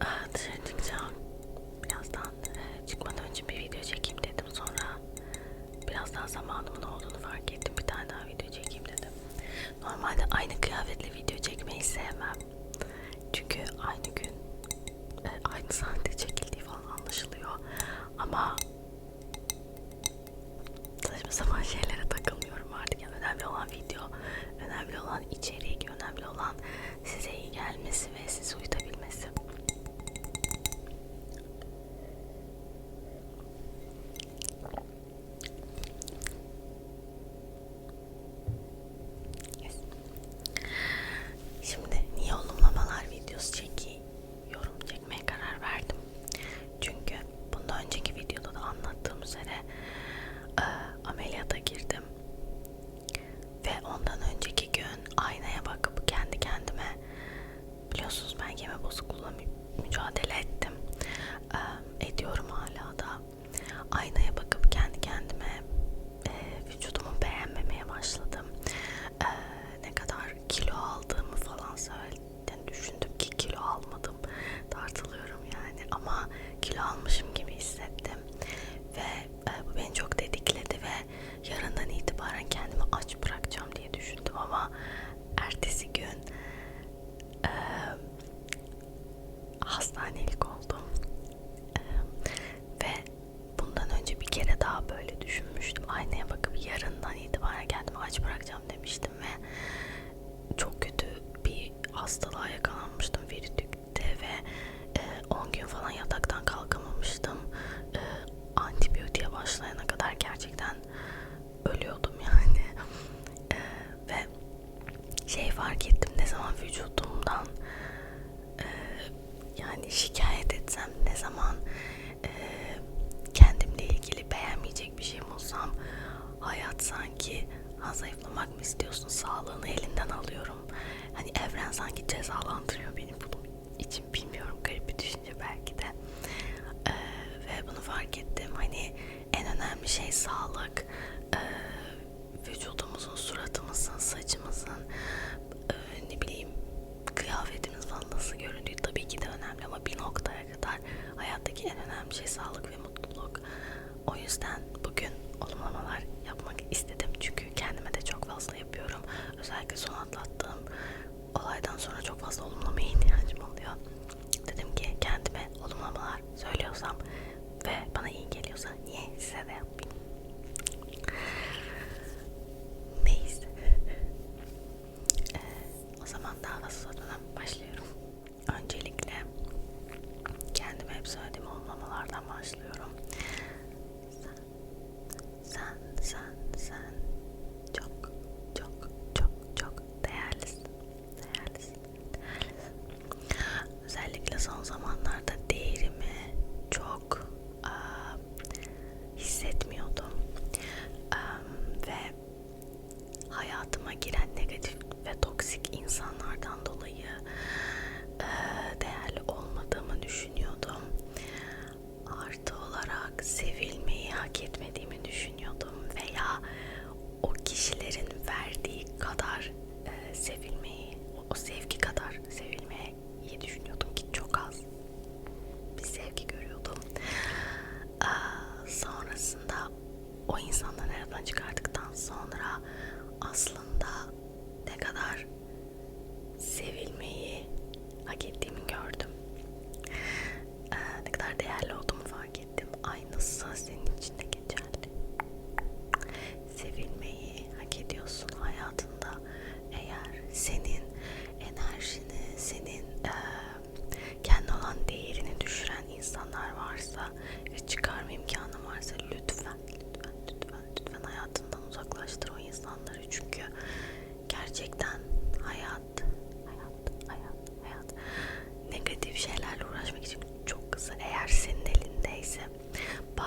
Ah, dışarı çıkacağım. Birazdan e, çıkmadan önce bir video çekeyim dedim. Sonra birazdan zamanımın olduğunu fark ettim. Bir daha video çekeyim dedim. Normalde aynı kıyafetle video çekmeyi sevmem. Çünkü aynı gün e, aynı saatte çekildiği falan anlaşılıyor. Ama saçma sapan şeylere takılmıyorum artık. Yani önemli olan video, önemli olan içerik, önemli olan size iyi gelmesi ve sizi uyutabilmesi geç bırakacağım diye düşündüm ama ertesi gün e, hastanelik oldum. E, ve bundan önce bir kere daha böyle düşünmüştüm. Aynaya bakıp yarından itibaren kendimi aç bırakacağım birazdan gideceğiz cezalandırma.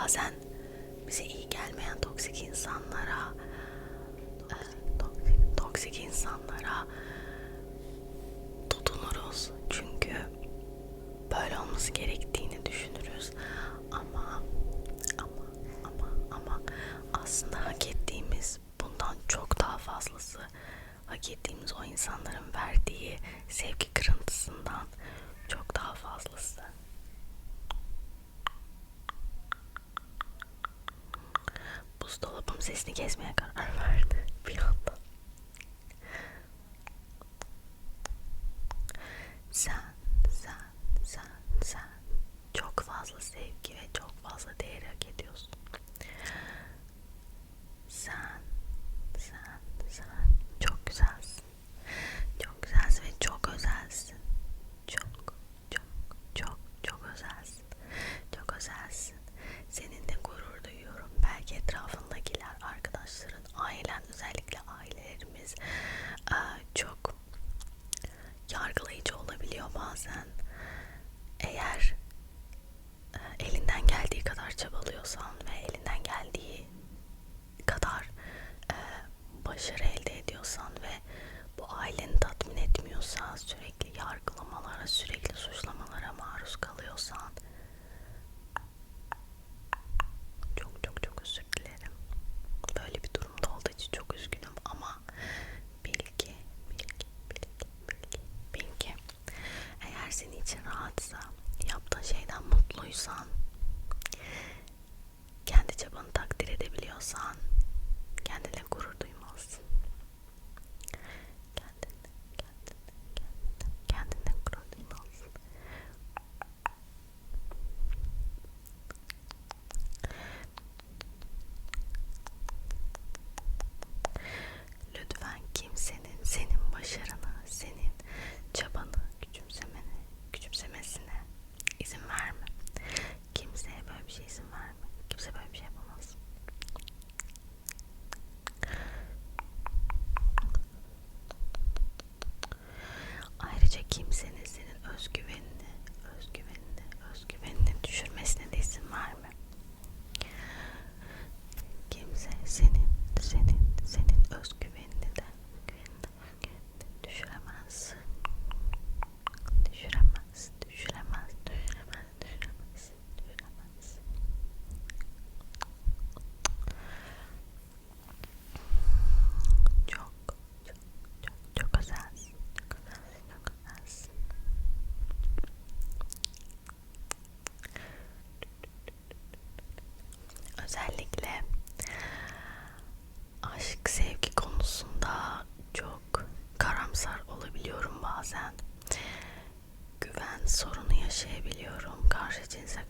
bazen bize iyi gelmeyen toksik insanlara e, toksik, insanlara tutunuruz. Çünkü böyle olması gerektiğini düşünürüz. Ama ama ama ama aslında hak ettiğimiz bundan çok daha fazlası hak ettiğimiz o insanların verdiği sevgi kırıntısından çok daha fazlası. Sesini kesmeye karar verdi bir anda.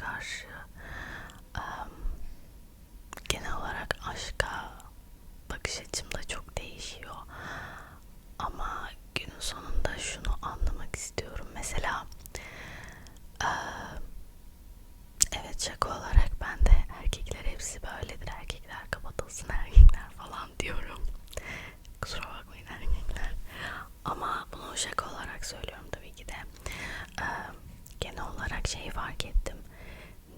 Karşı. Em, genel olarak aşka bakış açım da çok değişiyor. Ama günün sonunda şunu anlamak istiyorum. Mesela eee, evet şaka olarak ben de erkekler hepsi böyledir. Erkekler kapatılsın erkekler falan diyorum. Kusura bakmayın erkekler. Ama bunu şaka olarak söylüyorum tabii ki de. Eee, genel olarak şeyi fark ettim.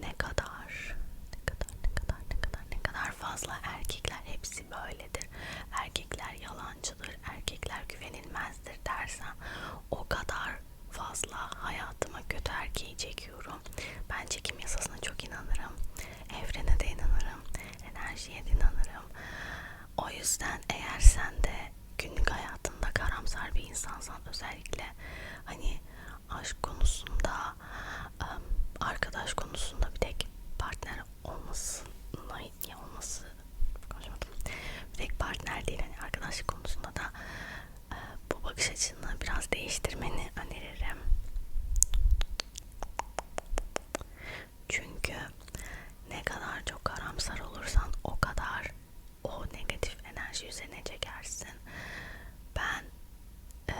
Ne kadar ne kadar ne kadar ne kadar ne kadar fazla erkekler hepsi böyledir. Erkekler yalancıdır, erkekler güvenilmezdir dersem o kadar fazla hayatıma kötü erkeği çekiyorum. Ben çekim yasasına çok inanırım. Evrene de inanırım. Enerjiye de inanırım. O yüzden eğer sen de günlük hayatında karamsar bir insansan özellikle hani aşk konusunda ım, arkadaş konusunda bir tek partner ya olması konuşamadım. Bir tek partner değil hani arkadaşlık konusunda da e, bu bakış açını biraz değiştirmeni öneririm. Çünkü ne kadar çok karamsar olursan o kadar o negatif enerji üzerine çekersin. Ben e,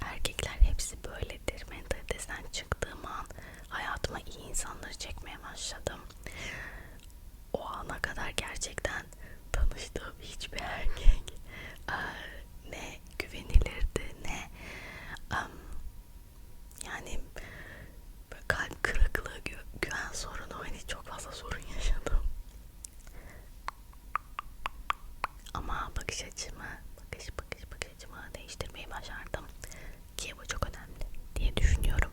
erkekler hepsi böyledir mentalitesinden çıktığım an hayatıma iyi insanları çekmeye başladım. O ana kadar gerçekten tanıştığım hiçbir erkek e, ne güvenilirdi ne em, yani böyle kalp kırıklığı, gü- güven sorunu hani çok fazla sorun yaşadım. Ama bakış açımı, bakış bakış bakış açımı değiştirmeyi başardım. Ki bu çok önemli diye düşünüyorum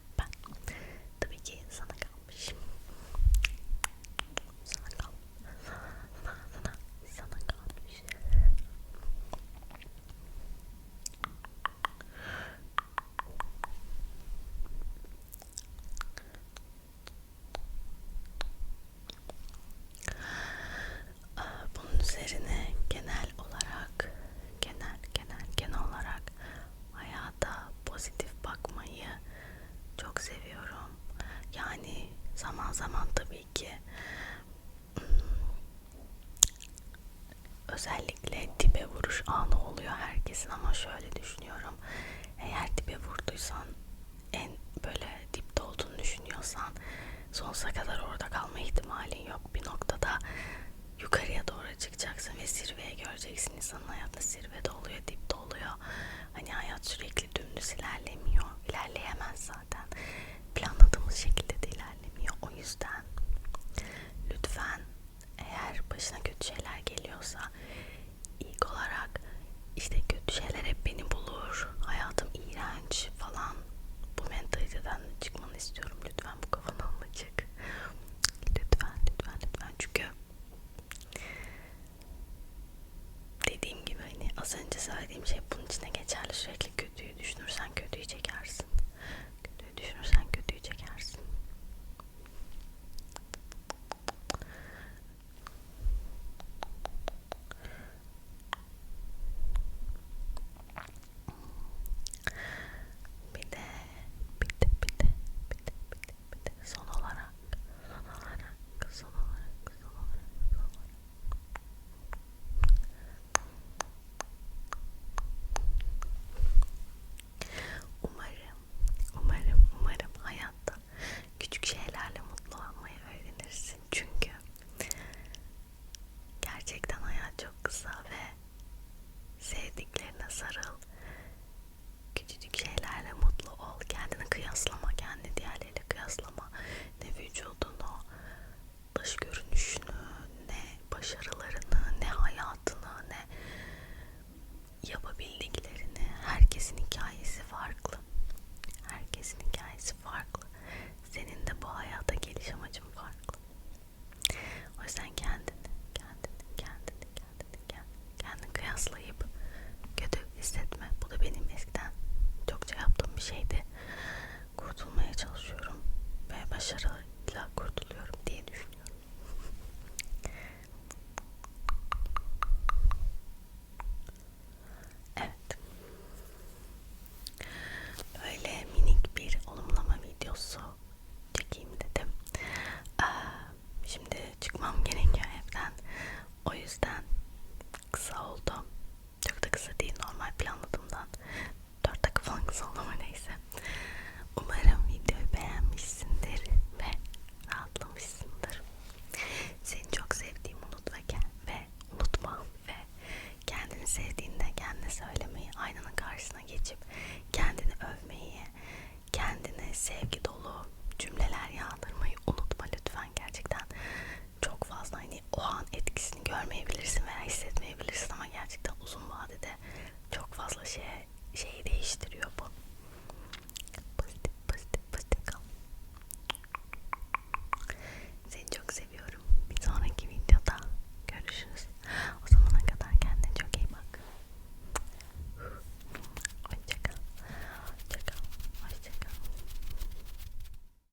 İnsanın hayatı zirvede görmeyebilirsin veya hissetmeyebilirsin ama gerçekten uzun vadede çok fazla şey şeyi değiştiriyor.